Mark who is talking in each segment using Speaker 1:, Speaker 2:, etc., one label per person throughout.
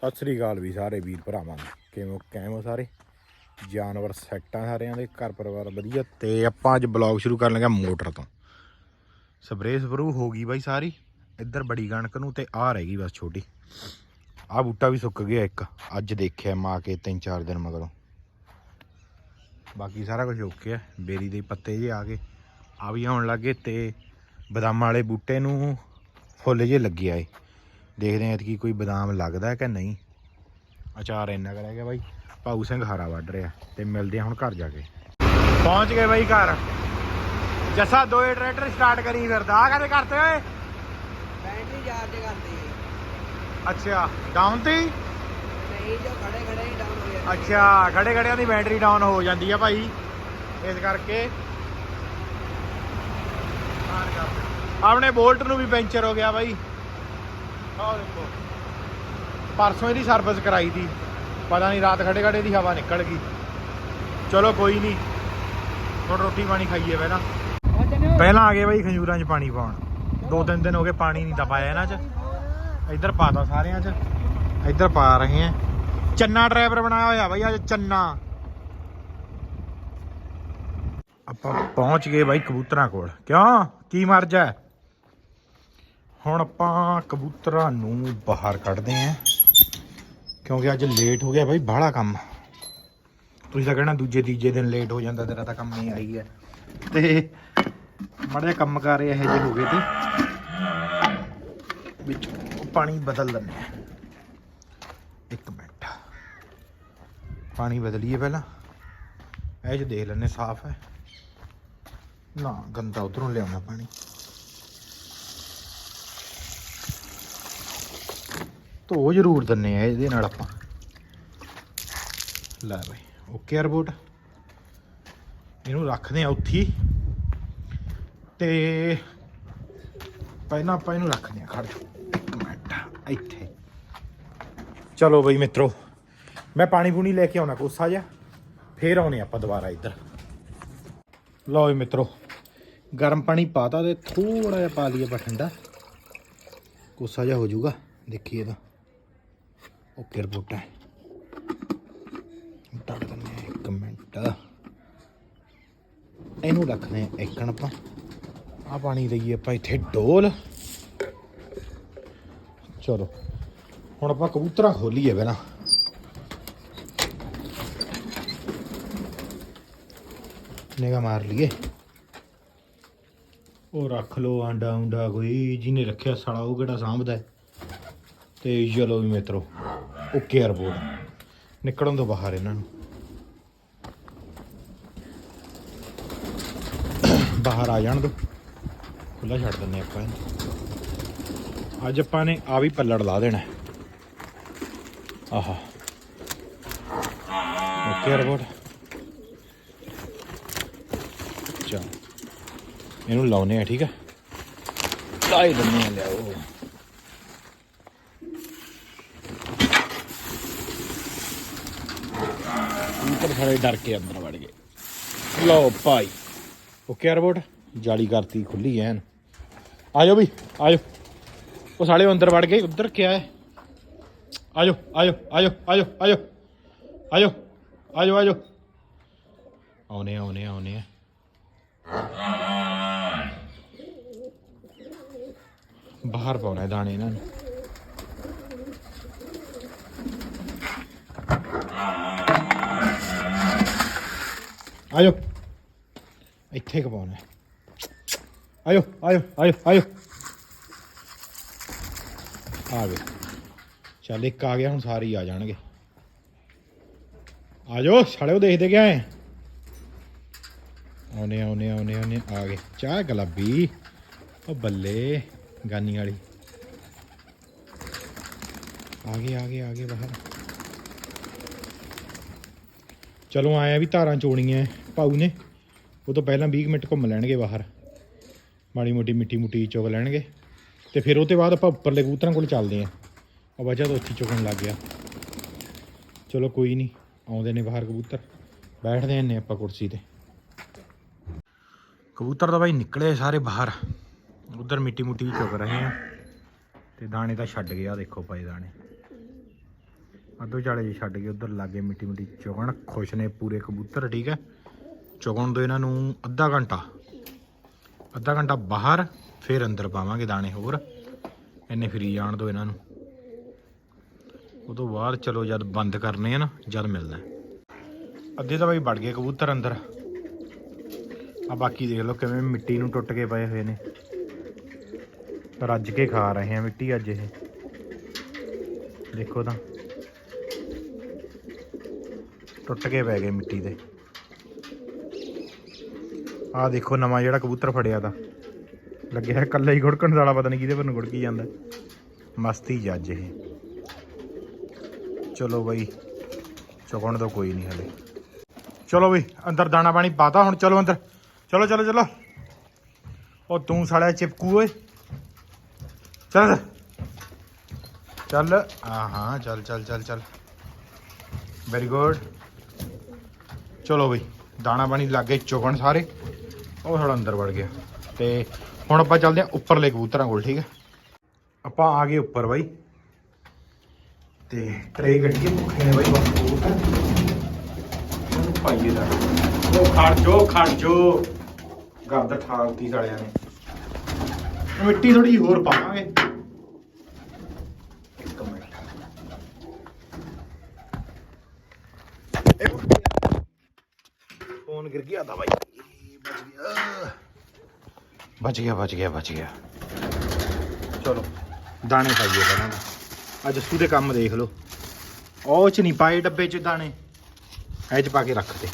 Speaker 1: ਸਤਿ ਸ੍ਰੀ ਅਕਾਲ ਵੀ ਸਾਰੇ ਵੀਰ ਭਰਾਵਾਂ ਨੂੰ। ਕਿਵੇਂ ਕਿਵੇਂ ਹੋ ਸਾਰੇ? ਜਾਨਵਰ ਸੈੱਟਾਂ ਸਾਰਿਆਂ ਦੇ, ਘਰ ਪਰਿਵਾਰ ਵਧੀਆ। ਤੇ ਆਪਾਂ ਅੱਜ ਬਲੌਗ ਸ਼ੁਰੂ ਕਰਨ ਲੱਗਾ ਮੋਟਰ ਤੋਂ। ਸਪਰੇਅ ਸਪਰੂ ਹੋ ਗਈ ਬਾਈ ਸਾਰੀ। ਇੱਧਰ ਬੜੀ ਕਣਕ ਨੂੰ ਤੇ ਆ ਰਹਿ ਗਈ ਬਸ ਛੋਟੀ। ਆ ਬੂਟਾ ਵੀ ਸੁੱਕ ਗਿਆ ਇੱਕ। ਅੱਜ ਦੇਖਿਆ ਮਾ ਕੇ ਤਿੰਨ ਚਾਰ ਦਿਨ ਮਗਰੋਂ। ਬਾਕੀ ਸਾਰਾ ਕੁਝ ਓਕੇ ਹੈ। ਬੇਰੀ ਦੇ ਪੱਤੇ ਜੇ ਆ ਗਏ। ਆ ਵੀ ਆਉਣ ਲੱਗੇ ਤੇ ਬਦਾਮਾਂ ਵਾਲੇ ਬੂਟੇ ਨੂੰ ਫੁੱਲ ਜੇ ਲੱਗਿਆ ਏ ਦੇਖਦੇ ਆਂ ਕਿ ਕੋਈ ਬਦਾਮ ਲੱਗਦਾ ਹੈ ਕਿ ਨਹੀਂ। ਅਚਾਰ ਇੰਨਾ ਕਰ ਗਿਆ ਬਾਈ। ਭਾਊ ਸਿੰਘ ਹਰਾ ਵੱਢ ਰਿਹਾ ਤੇ ਮਿਲਦੇ ਆ ਹੁਣ ਘਰ ਜਾ ਕੇ। ਪਹੁੰਚ ਗਏ ਬਾਈ ਘਰ। ਜੱਸਾ ਦੋਏ ਟਰੈਕਟਰ ਸਟਾਰਟ ਕਰੀ ਫਿਰਦਾ। ਆ ਕਦੇ ਕਰਤੇ ਓਏ।
Speaker 2: ਬੈਟਰੀ ਚਾਰਜ ਕਰਦੀ
Speaker 1: ਅੱਛਾ ਡਾਊਨ ਤੇ?
Speaker 2: ਨਹੀਂ ਜੋ ਖੜੇ ਖੜੇ ਹੀ ਡਾਊਨ ਹੋ ਜਾਂਦੀ
Speaker 1: ਅੱਛਾ ਖੜੇ ਖੜਿਆਂ ਦੀ ਬੈਟਰੀ ਡਾਊਨ ਹੋ ਜਾਂਦੀ ਆ ਭਾਈ। ਇਸ ਕਰਕੇ। ਆਪਣੇ ਬੋਲਟ ਨੂੰ ਵੀ ਪੈਂਚਰ ਹੋ ਗਿਆ ਬਾਈ। ਆਹ ਦੇਖੋ। ਪਰਸੋਂ ਇਹਦੀ ਸਰਵਿਸ ਕਰਾਈ ਦੀ ਪਤਾ ਨਹੀਂ ਰਾਤ ਖੜੇ ਖੜੇ ਦੀ ਹਵਾ ਨਿਕਲ ਗਈ। ਚਲੋ ਕੋਈ ਨਹੀਂ ਹੁਣ ਰੋਟੀ ਪਾਣੀ ਖਾਈਏ ਪਹਿਲਾਂ। ਪਹਿਲਾਂ ਆ ਗਏ ਬਾਈ ਖੰਜੂਰਾਂ 'ਚ ਪਾਣੀ ਪਾਉਣ। ਦੋ ਤਿੰਨ ਦਿਨ ਹੋ ਗਏ ਪਾਣੀ ਨਹੀਂ ਤਾਂ ਪਾਇਆ ਇਹਨਾਂ 'ਚ। ਇੱਧਰ ਪਾਤਾ ਸਾਰਿਆਂ 'ਚ। ਇੱਧਰ ਪਾ ਰਹੇ ਆ। ਚੰਨਾ ਡਰਾਈਵਰ ਬਣਾਇਆ ਹੋਇਆ ਬਾਈ, ਅੱਜ ਚੰਨਾ। ਆਪਾਂ ਪਹੁੰਚ ਗਏ ਬਾਈ ਕਬੂਤਰਾਂ ਕੋਲ। ਕਿਉਂ? ਕੀ ਮਰਜ਼ ਹੁਣ ਆਪਾਂ ਕਬੂਤਰਾਂ ਨੂੰ ਬਾਹਰ ਕੱਢਦੇ ਆਂ, ਕਿਉਂਕਿ ਅੱਜ ਲੇਟ ਹੋ ਗਿਆ ਬਾਈ, ਬਾਹਲਾ ਕੰਮ। ਤੁਸੀਂ ਤਾਂ ਕਹਿਣਾ ਦੂਜੇ ਤੀਜੇ ਦਿਨ ਲੇਟ ਹੋ ਜਾਂਦਾ, ਤੇਰਾ ਤਾਂ ਕੰਮ ਨਹੀਂ ਆਈ ਹੈ ਤੇ ਮੜੇ ਕੰਮ ਕਰ ਰਹੇ ਇਹੋ ਜਿਹੇ ਹੋ ਗਏ ਤੇ ਵਿੱਚ ਪਾਣੀ ਬਦਲ ਲੈਂਦੇ ਆ। ਇੱਕ ਮਿੰਟ। ਪਾਣੀ ਬਦਲੀਏ ਪਹਿਲਾਂ। ਇਹ ਚ ਦੇਖ ਲੈਣੇ ਸਾਫ਼ ਹੈ। ਨਾ, ਗੰਦਾ ਉਧਰੋਂ ਲਿਆਉਣਾ ਪਾਣੀ। ਧੋ ਜ਼ਰੂਰ ਦਿੰਨੇ ਆ ਇਹਦੇ ਨਾਲ ਆਪਾਂ। ਲੈ ਬਈ ਓਕੇ 에어ਪੋਰਟ ਇਹਨੂੰ ਰੱਖਦੇ ਆ ਉੱਥੇ। ਹੀ। ਤੇ ਪਹਿਲਾਂ ਆਪਾਂ ਇਹਨੂੰ ਰੱਖਦੇ ਆ, ਖੜ ਜਾ। ਇੱਥੇ। ਚਲੋ ਬਈ ਮਿੱਤਰੋ, ਮੈਂ ਪਾਣੀ ਪੂਣੀ ਲੈ ਕੇ ਆਉਣਾ, ਕੋਸਾ ਜਿਹਾ। ਫੇਰ ਆਉਣੇ ਆਪਾਂ ਦੁਬਾਰਾ ਇੱਧਰ। ਲਓ ਜੀ ਮਿੱਤਰੋ, ਗਰਮ ਪਾਣੀ ਪਾਤਾ ਤੇ ਥੋੜਾ ਜਿਹਾ ਪਾ ਲਈਏ ਆਪਾਂ ਠੰਡਾ। ਕੋਸਾ ਜਿਹਾ ਹੋ ਜਾਊਗਾ, ਦੇਖੀਏ ਤਾਂ। ਓਕੇ, ਰਿਪੋਰਟ ਹੈ। ਟੱਕ ਦਿੰਦੇ ਇੱਕ ਮਿੰਟ। ਇਹਨੂੰ ਰੱਖਦੇ ਹਾਂ ਇੱਕਣ ਆਪਾਂ ਆ ਪਾਣੀ ਦਈਏ ਆਪਾਂ ਇੱਥੇ ਡੋਲ। ਚਲੋ, ਹੁਣ ਆਪਾਂ ਕਬੂਤਰਾਂ ਖੋਲੀਏ ਪਹਿਲਾਂ। ਨਿਗਾ ਮਾਰ ਲਈਏ। ਉਹ ਰੱਖ ਲੋ ਆਂਡਾ ਉਂਡਾ ਕੋਈ, ਜਿਹਨੇ ਰੱਖਿਆ ਸਾਲਾ ਉਹ ਕਿਹੜਾ ਸਾਂਭਦਾ ਹੈ। ਤੇ ਚਲੋ ਵੀ ਮਿੱਤਰੋ। ਓਕੇ 에어ਬੋਰਡ ਨਿਕਲਣ ਤੋਂ ਬਾਹਰ ਇਹਨਾਂ ਨੂੰ। ਬਾਹਰ ਆ ਜਾਣ ਦੋ। ਖੁੱਲਾ ਛੱਡ ਦਿੰਨੇ ਆਪਾਂ ਇਹਨੂੰ। ਅੱਜ ਆਪਾਂ ਨੇ ਆ ਵੀ ਪੱਲੜ ਲਾ ਦੇਣਾ। ਆਹਾ। ਓਕੇ 에어ਬੋਰਡ ਚਲ। ਇਹਨੂੰ ਲਾਉਨੇ ਆ ਠੀਕ ਹੈ? ਲਾਈ ਦਿੰਨੇ ਆ ਲਿਆਓ। ਉੱਪਰ ਸਾਰੇ ਡਰ ਕੇ ਅੰਦਰ ਵੜ ਗਏ। ਲਓ ਭਾਈ। ਓਕੇ ਰੋਬੋਟ ਜਾਲੀ ਕਰਤੀ ਖੁੱਲੀ ਐਨ। ਆਜੋ ਵੀ ਆਜੋ। ਉਹ ਸਾਲੇ ਅੰਦਰ ਵੜ ਗਏ ਉੱਧਰ ਕਿਆ ਹੈ? ਆਜੋ ਆਜੋ ਆਜੋ ਆਜੋ ਆਜੋ। ਆਜੋ ਆਜੋ ਆਜੋ। ਆਉਨੇ ਆ, ਆਉਨੇ ਆ, ਆਉਨੇ ਆ। ਬਾਹਰ ਪਾਉਣਾ ਦਾਣੇ ਇਹਨਾਂ ਨੂੰ। ਆਜੋ ਇੱਥੇ ਕਪਾਉਣਾ ਹੈ ਆਜੋ ਆਜੋ ਆਜੋ ਆਜੋ ਆ ਗਏ ਚੱਲ ਇੱਕ ਆ ਗਿਆ ਹੁਣ ਸਾਰੇ ਹੀ ਆ ਜਾਣਗੇ ਆਜੋ ਛੜਿਓ ਦੇਖਦੇ ਗਿਆ ਹੈ ਆਉਨੇ ਆਉਨੇ ਆਉਨੇ ਆਉਨੇ ਆ ਗਏ ਚਾਹ ਗੁਲਾਬੀ ਉਹ ਬੱਲੇ ਗਾਨੀ ਵਾਲੀ ਆ ਗਏ ਆ ਗਏ ਆ ਗਏ ਬਾਹਰ ਚਲੋ ਆਇਆ ਵੀ ਧਾਰਾਂ ਚੋਣੀਆਂ ਪਾਉ ਨੇ। ਉਹ ਤੋਂ ਪਹਿਲਾਂ 20 ਕੁ ਮਿੰਟ ਘੁੰਮ ਲੈਣਗੇ ਬਾਹਰ। ਮਾੜੀ ਮੋਟੀ ਮਿੱਟੀ ਮੁੱਟੀ ਚੁਗ ਲੈਣਗੇ। ਤੇ ਫਿਰ ਉਹ ਤੋਂ ਬਾਅਦ ਆਪਾਂ ਉੱਪਰਲੇ ਕਬੂਤਰਾਂ ਕੋਲ ਚੱਲਦੇ ਆਂ ਆ ਵਜ੍ਹਾ ਤਾਂ ਉੱਥੇ ਚੁਗਣ ਲੱਗ ਗਿਆ। ਚਲੋ ਕੋਈ ਨਹੀਂ, ਆਉਂਦੇ ਨੇ ਬਾਹਰ ਕਬੂਤਰ। ਬੈਠਦੇ ਆਂ ਨੇ ਆਪਾਂ ਕੁਰਸੀ ਤੇ। ਕਬੂਤਰ ਤਾਂ ਬਾਈ ਨਿਕਲੇ ਸਾਰੇ ਬਾਹਰ। ਉਧਰ ਮਿੱਟੀ ਮੁੱਟੀ ਚੁਗ ਰਹੇ ਆ। ਤੇ ਦਾਣੇ ਤਾਂ ਛੱਡ ਗਿਆ ਦੇਖੋ ਪਏ ਦਾਣੇ। ਅੱਧੋ ਚਾਲੇ ਜੀ ਛੱਡ ਕੇ ਉਧਰ ਲਾਗੇ ਮਿੱਟੀ ਮਿੱਟੀ ਚੁਗਣ, ਖੁਸ਼ ਨੇ ਪੂਰੇ ਕਬੂਤਰ, ਠੀਕ ਹੈ? ਚੁਗਣ ਦੋ ਇਹਨਾਂ ਨੂੰ ਅੱਧਾ ਘੰਟਾ ਅੱਧਾ ਘੰਟਾ ਬਾਹਰ ਫਿਰ ਅੰਦਰ ਪਾਵਾਂਗੇ ਦਾਣੇ ਹੋਰ, ਇੰਨੇ ਫਰੀ ਜਾਣ ਦੋ ਇਹਨਾਂ ਨੂੰ। ਉਹ ਤੋਂ ਬਾਅਦ ਚਲੋ ਜਦ ਬੰਦ ਕਰਨੇ ਆ ਨਾ, ਜਦ ਮਿਲਣਾ ਅੱਧੇ ਤਾਂ ਬਾਈ ਵੜ ਗਏ ਕਬੂਤਰ ਅੰਦਰ। ਆ ਬਾਕੀ ਦੇਖ ਲਓ ਕਿਵੇਂ ਮਿੱਟੀ ਨੂੰ ਟੁੱਟ ਕੇ ਪਏ ਹੋਏ ਨੇ। ਰੱਜ ਕੇ ਖਾ ਰਹੇ ਆ ਮਿੱਟੀ ਅੱਜ ਇਹ। ਦੇਖੋ ਤਾਂ। ਟੁੱਟ ਕੇ ਪੈ ਗਏ ਮਿੱਟੀ ਦੇ। ਆਹ ਦੇਖੋ ਨਵਾਂ ਜਿਹੜਾ ਕਬੂਤਰ ਫੜਿਆ ਤਾਂ। ਲੱਗਿਆ ਹੈ ਕੱਲਾ ਹੀ ਗੁੜਕਣ ਵਾਲਾ ਪਤਾ ਨਹੀਂ ਕਿਹਦੇ ਪਰ ਨੂੰ ਗੁੜਕੀ ਜਾਂਦਾ। ਮਸਤੀ ਜੱਜ ਇਹ। ਚਲੋ ਬਈ, ਚੁਗਣ ਤੋਂ ਕੋਈ ਨਹੀਂ ਹਲੇ। ਚਲੋ ਬਈ, ਅੰਦਰ ਦਾਣਾ ਪਾਣੀ ਪਾਤਾ ਹੁਣ, ਚਲੋ ਅੰਦਰ। ਚਲੋ ਚਲੋ ਚਲੋ। ਉਹ ਤੂੰ ਸਾਲਿਆ ਚਿਪਕੂ ਓਏ। ਚੱਲ। ਚੱਲ। ਹਾਂ ਹਾਂ, ਚੱਲ ਚੱਲ ਚੱਲ ਚੱਲ। ਵੈਰੀ ਗੁੱਡ ਚਲੋ ਬਈ, ਦਾਣਾ ਪਾਣੀ ਲੱਗੇ ਚੁਗਣ ਸਾਰੇ। ਉਹ ਥੋੜਾ ਅੰਦਰ ਵੜ ਗਿਆ। ਤੇ ਹੁਣ ਆਪਾਂ ਚੱਲਦੇ ਆ ਉੱਪਰਲੇ ਕਬੂਤਰਾਂ ਕੋਲ, ਠੀਕ ਹੈ? ਆਪਾਂ ਆ ਗਏ ਉੱਪਰ ਬਾਈ। ਤੇ ਟਰੇ ਗੱਡੀ ਭੁੱਖੇ ਨੇ ਬਾਈ ਬਸ ਕਬੂਤਰ ਪਾਈਏ ਦਾ। ਉਹ ਖੜ ਜੋ ਖੜ ਜੋ ਗਰਦ ਠਾਲਤੀ ਸਾਲਿਆਂ ਨੇ। ਉਹ ਮਿੱਟੀ ਥੋੜੀ ਹੋਰ ਪਾਵਾਂਗੇ ਇੱਕ ਮਿੰਟ ਗਿਰ ਗਿਆ ਤਾਂ ਬਾਈ? ਬਚ ਗਿਆ ਬਚ ਗਿਆ ਬਚ ਗਿਆ। ਬਚ ਗਿਆ ਚਲੋ ਦਾਣੇ ਪਾਈਏ ਪਹਿਲਾਂ ਤਾਂ ਅੱਜ ਜੱਸੂ ਦੇ ਕੰਮ ਦੇਖ ਲਓ। ਉਹ ਚ ਨਹੀਂ ਪਾਏ ਡੱਬੇ ਚ ਦਾਣੇ। ਇਹ ਚ ਪਾ ਕੇ ਰੱਖ ਦੇ।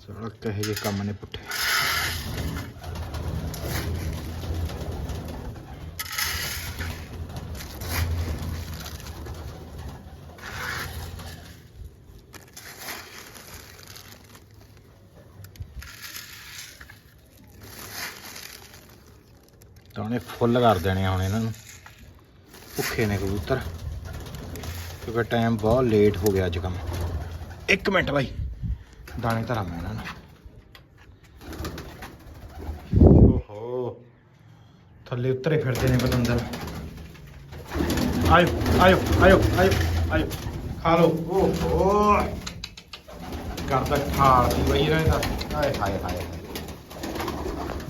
Speaker 1: ਚਲੋ ਕਹੇ ਜੇ ਕੰਮ ਨੇ ਪੁੱਠੇ। ਦਾਣੇ ਫੁੱਲ ਕਰ ਦੇਣੇ ਆ ਹੁਣ ਇਹਨਾਂ ਨੂੰ। ਭੁੱਖੇ ਨੇ ਕਬੂਤਰ। ਕਿਉਂਕਿ ਟਾਈਮ ਬਹੁਤ ਲੇਟ ਹੋ ਗਿਆ ਅੱਜ ਕੰਮ। ਇੱਕ ਮਿੰਟ ਬਾਈ। ਦਾਣੇ ਧਰਾਂ ਮੈਂ ਇਹਨਾਂ ਨੂੰ। ਓਹੋ। ਥੱਲੇ ਉਤਰੇ ਫਿਰਦੇ ਨੇ ਬਤੰਦਰ ਆਇਓ ਆਇਓ ਆਇਓ ਆਇਓ ਆਇਓ। ਖਾ ਲਓ। ਓਹੋ। ਗਰਦ ਖਾਲਦੀ ਬਈ ਇਹਨਾਂ ਦਾ। ਹਾਏ ਹਾਏ। ਹਾਏ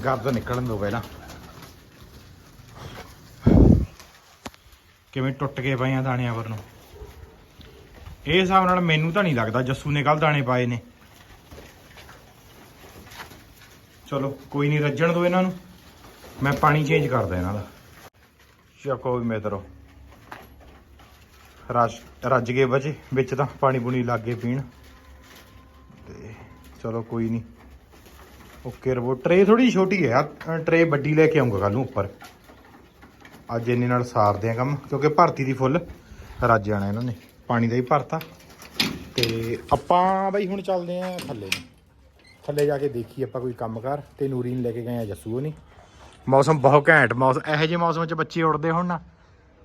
Speaker 1: ਗਰਦ ਨਿਕਲਣ ਦੋ ਪਹਿਲਾਂ। ਕਿਵੇਂ ਟੁੱਟ ਕੇ ਪਏ ਆ ਦਾਣਿਆਂ ਪਰ ਨੂੰ। ਇਹ ਹਿਸਾਬ ਨਾਲ ਮੈਨੂੰ ਤਾਂ ਨਹੀਂ ਲੱਗਦਾ ਜੱਸੂ ਨੇ ਕੱਲ ਦਾਣੇ ਪਾਏ ਨੇ। ਚਲੋ, ਕੋਈ ਨਹੀਂ, ਰੱਜਣ ਦੋ ਇਹਨਾਂ ਨੂੰ। ਮੈਂ ਪਾਣੀ ਚੇਂਜ ਕਰਦਾ ਇਹਨਾਂ ਦਾ। ਚੱਕੋ ਵੀ ਮੇਤਰੋ। ਰੱਜ ਰੱਜ ਗਏ ਬਚੇ, ਵਿੱਚ ਤਾਂ ਪਾਣੀ ਪੂਣੀ ਲੱਗ ਗਏ ਪੀਣ। ਤੇ ਚਲੋ ਕੋਈ ਨਹੀਂ। ਓਕੇ, ਰਬੋ ਟਰੇ ਥੋੜੀ ਛੋਟੀ ਹੈ। ਟਰੇ ਵੱਡੀ ਲੈ ਕੇ ਆਉਂਗਾ ਕੱਲ ਨੂੰ ਉੱਪਰ। ਅੱਜ ਇੰਨੇ ਨਾਲ ਸਾਰਦੇ ਆ ਕੰਮ, ਕਿਉਂਕਿ ਭਰਤੀ ਦੀ ਫੁੱਲ ਰੱਜ ਜਾਣਾ ਇਹਨਾਂ ਨੇ, ਪਾਣੀ ਦਾ ਹੀ ਭਰਤਾ। ਤੇ ਆਪਾਂ ਬਈ ਹੁਣ ਚੱਲਦੇ ਆ ਥੱਲੇ। ਥੱਲੇ ਜਾ ਕੇ ਦੇਖੀ ਆਪਾਂ ਕੋਈ ਕੰਮ ਕਰ ਤੇ ਨੂਰੀ ਨੂੰ ਲੈ ਕੇ ਗਏ ਆ ਜੱਸੂ ਨਹੀਂ ਮੌਸਮ ਬਹੁਤ ਘੈਂਟ ਮੌਸਮ ਇਹੋ ਜਿਹੇ ਮੌਸਮ 'ਚ ਬੱਚੇ ਉੱਡਦੇ ਹੋਣ ਨਾ,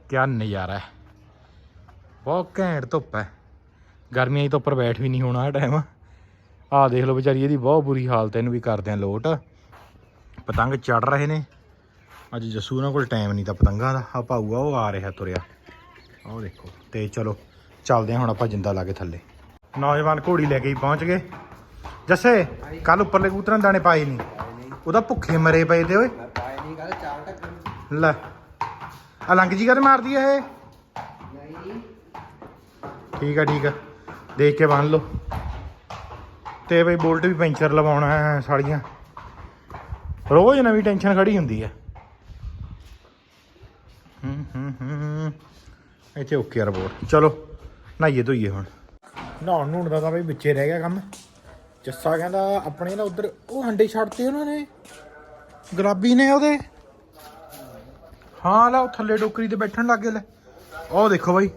Speaker 1: ਕਿਆ ਨਜ਼ਾਰਾ ਹੈ। ਬਹੁਤ ਘੈਂਟ ਧੁੱਪ ਹੈ। ਗਰਮੀਆਂ 'ਚ ਤਾਂ ਉੱਪਰ ਬੈਠ ਵੀ ਨਹੀਂ ਹੋਣਾ ਆ ਟਾਈਮ ਆਹ ਦੇਖ ਲਓ ਵਿਚਾਰੀ, ਇਹਦੀ ਬਹੁਤ ਬੁਰੀ ਹਾਲਤ ਇਹਨੂੰ ਵੀ ਕਰਦੇ ਆ ਲੋਟ। ਪਤੰਗ ਚੜ ਰਹੇ ਨੇ। ਅੱਜ ਜੱਸੂ ਉਹਨਾਂ ਕੋਲ ਟਾਈਮ ਨਹੀਂ ਤਾਂ ਪਤੰਗਾਂ ਦਾ। ਆ ਭਾਊਆ ਉਹ ਆ ਰਿਹਾ ਤੁਰਿਆ। ਉਹ ਦੇਖੋ। ਤੇ ਚਲੋ, ਚੱਲਦੇ ਹਾਂ ਹੁਣ ਆਪਾਂ ਜਿੰਦਾ ਲਾ ਕੇ ਥੱਲੇ। ਨੌਜਵਾਨ ਘੋੜੀ ਲੈ ਕੇ ਹੀ ਪਹੁੰਚ ਗਏ। ਜੱਸੇ ਕੱਲ ਉੱਪਰਲੇ ਕਬੂਤਰਾਂ ਦਾਣੇ ਪਾਏ ਨਹੀਂ। ਉਹਦਾ ਭੁੱਖੇ ਮਰੇ ਪਏ ਤੇ ਓਏ।
Speaker 2: ਪਾਏ ਨਹੀਂ ਗੱਲ ਚਾਰ ਟੱਕਰ
Speaker 1: ਲੈ ਆ ਲੰਗ ਜੀ ਕਦ ਮਾਰਦੀ ਆ ਇਹ?
Speaker 2: ਨਹੀਂ
Speaker 1: ਠੀਕ ਆ ਠੀਕ ਆ। ਦੇਖ ਕੇ ਬੰਨ ਲਓ। ਤੇ ਬਈ ਬੋਲਟ ਵੀ ਪੈਂਚਰ ਲਵਾਉਣਾ ਹੈ ਸਾਲੀਆਂ। ਰੋਜ਼ ਨਵੀਂ ਟੈਨਸ਼ਨ ਖੜੀ ਹੁੰਦੀ ਹੈ ਹੂੰ ਹੂੰ ਹੂੰ। ਇੱਥੇ ਓਕੇ ਆ ਰਿਪੋਰਟ ਚਲੋ, ਨਹਾਈਏ ਧੋਈਏ ਹੁਣ। ਨਹਾਉਣ ਨੂਣ ਦਾ ਤਾਂ ਬਈ ਵਿੱਚੇ ਰਹਿ ਗਿਆ ਕੰਮ। ਜੱਸਾ ਕਹਿੰਦਾ ਆਪਣੇ ਨਾ ਉਧਰ, ਉਹ ਹੰਡੇ ਛੱਡਤੇ ਉਹਨਾਂ ਨੇ। ਗੁਲਾਬੀ ਨੇ ਉਹਦੇ। ਹਾਂ, ਲਾ ਉਹ ਥੱਲੇ ਟੋਕਰੀ ਤੇ ਬੈਠਣ ਲੱਗ ਗਏ, ਲੈ। ਉਹ ਦੇਖੋ ਬਾਈ।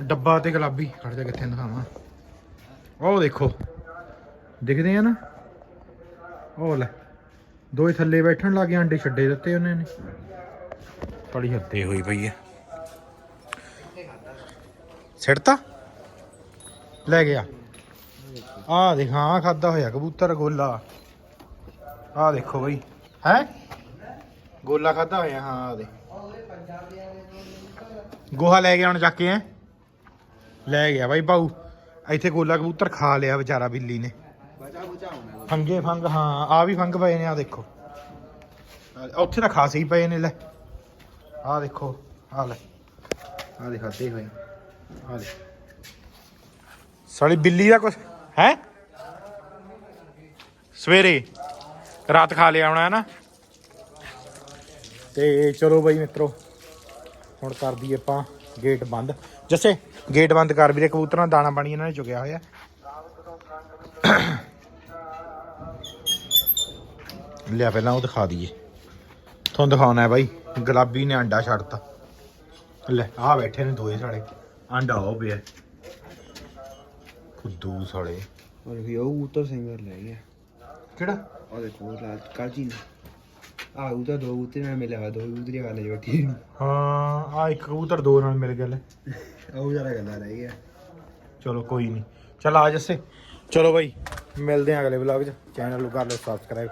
Speaker 1: ਡੱਬਾ ਤੇ ਗੁਲਾਬੀ। ਖੜ ਜਾ ਕਿੱਥੇ ਦਿਖਾਵਾਂ ਉਹ ਦੇਖੋ। ਦਿਖਦੇ ਆ ਨਾ। ਉਹ ਲੈ। ਦੋਏ ਥੱਲੇ ਬੈਠਣ ਲੱਗੇ ਅੰਡੇ ਛੱਡੇ ਦਿੱਤੇ ਉਹਨੇ ਨੇ। ਬੜੀ ਹੱਦੇ ਹੋਈ ਪਈ ਹੈ ਸਿੱਟਤਾ ਲੈ ਗਿਆ। ਆ ਦੇਖ, ਹਾਂ, ਖਾਦਾ ਹੋਇਆ ਕਬੂਤਰ, ਗੋਲਾ। ਆ ਦੇਖੋ ਬਈ। ਹੈ? ਗੋਲਾ ਖਾਦਾ ਹੋਇਆ, ਹਾਂ ਆ ਦੇ ਗੋਹਾ ਲੈ ਗਿਆ ਹੁਣ ਚੱਕ ਕੇ ਐ ਲੈ ਗਿਆ ਬਾਈ ਪਾਉ ਇੱਥੇ ਗੋਲਾ ਕਬੂਤਰ ਖਾ ਲਿਆ ਵਿਚਾਰਾ ਬਿੱਲੀ ਨੇ। ਫੰਗੇ ਫੰਗ, ਹਾਂ ਆ ਵੀ ਫੰਗ ਪਏ ਨੇ ਆ ਦੇਖੋ। ਉੱਥੇ ਤਾਂ ਖਾਸੇ ਹੀ ਪਏ ਨੇ, ਲੈ। ਆ ਦੇਖੋ ਆ ਲੈ। ਆ ਦਿਖਾਤੇ ਹੋਏ ਆ ਦੇ ਸਾਲੀ ਬਿੱਲੀ ਦਾ ਕੁਛ ਹੈ? ਸਵੇਰੇ ਰਾਤ ਖਾ ਲਿਆ ਹੋਣਾ, ਹੈ ਨਾ? ਤੇ ਚਲੋ ਬਾਈ ਮਿੱਤਰੋ, ਹੁਣ ਕਰ ਦਈਏ ਆਪਾਂ ਗੇਟ ਬੰਦ। ਜੱਸੇ, ਗੇਟ ਬੰਦ ਕਰ ਵੀਰੇ, ਕਬੂਤਰਾਂ ਦਾਣਾ ਪਾਣੀ ਇਹਨਾਂ ਨੇ ਚੁਗਿਆ ਹੋਇਆ। ਲਿਆ ਪਹਿਲਾਂ ਉਹ ਦਿਖਾ ਦਈਏ। ਤੁਹਾਨੂੰ ਦਿਖਾਉਣਾ ਹੈ ਬਾਈ। ਗੁਲਾਬੀ ਨੇ ਅੰਡਾ ਛੱਡਤਾ। ਲੈ ਆ ਬੈਠੇ ਨੇ ਦੋਏ ਸਾਲੇ। ਆਂਡਾ ਉਹ ਪਿਆ। ਖੁੱਦੂ ਸਾਲੇ।
Speaker 2: ਔਰ ਵੀ ਉਹ ਉਤਰ ਸਿੰਗਰ ਲੈ ਗਿਆ।
Speaker 1: ਕਿਹੜਾ?
Speaker 2: ਉਹ ਦੇਖੋ ਰਾਤ ਕਾਜੀ ਨੇ। ਆ ਉਤਰ ਦੋ ਉਤਰ ਨਾਲ ਮਿਲਿਆ ਦੋ ਉਤਰੀ ਵਾਲੇ ਬੈਠੀ
Speaker 1: ਹਾਂ ਆ ਇੱਕ ਕਬੂਤਰ ਦੋ ਨਾਲ ਮਿਲ ਗਿਆ ਲੈ।
Speaker 2: ਉਹ ਜਰਾ ਗੱਲਾਂ ਰਹਿ ਗਿਆ
Speaker 1: ਚਲੋ ਕੋਈ ਨਹੀਂ ਚਲ ਆ ਜੱਸੇ। ਚਲੋ ਬਾਈ ਮਿਲਦੇ ਆ ਅਗਲੇ ਵਲੌਗ 'ਚ। ਚੈਨਲ ਨੂੰ ਕਰ ਲਿਓ ਸਬਸਕ੍ਰਾਈਬ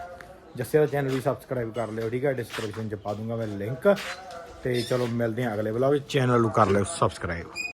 Speaker 1: ਜੱਸੇ ਦਾ ਚੈਨਲ ਵੀ ਸਬਸਕ੍ਰਾਈਬ ਕਰ ਲਿਓ, ਠੀਕ ਹੈ ਡਿਸਕ੍ਰਿਪਸ਼ਨ 'ਚ ਪਾ ਦੂੰਗਾ ਮੈਂ ਲਿੰਕ ਤੇ ਚਲੋ ਮਿਲਦੇ ਹਾਂ ਅਗਲੇ ਵਲੌਗ 'ਚ। ਚੈਨਲ ਨੂੰ ਕਰ ਲਿਓ ਸਬਸਕ੍ਰਾਈਬ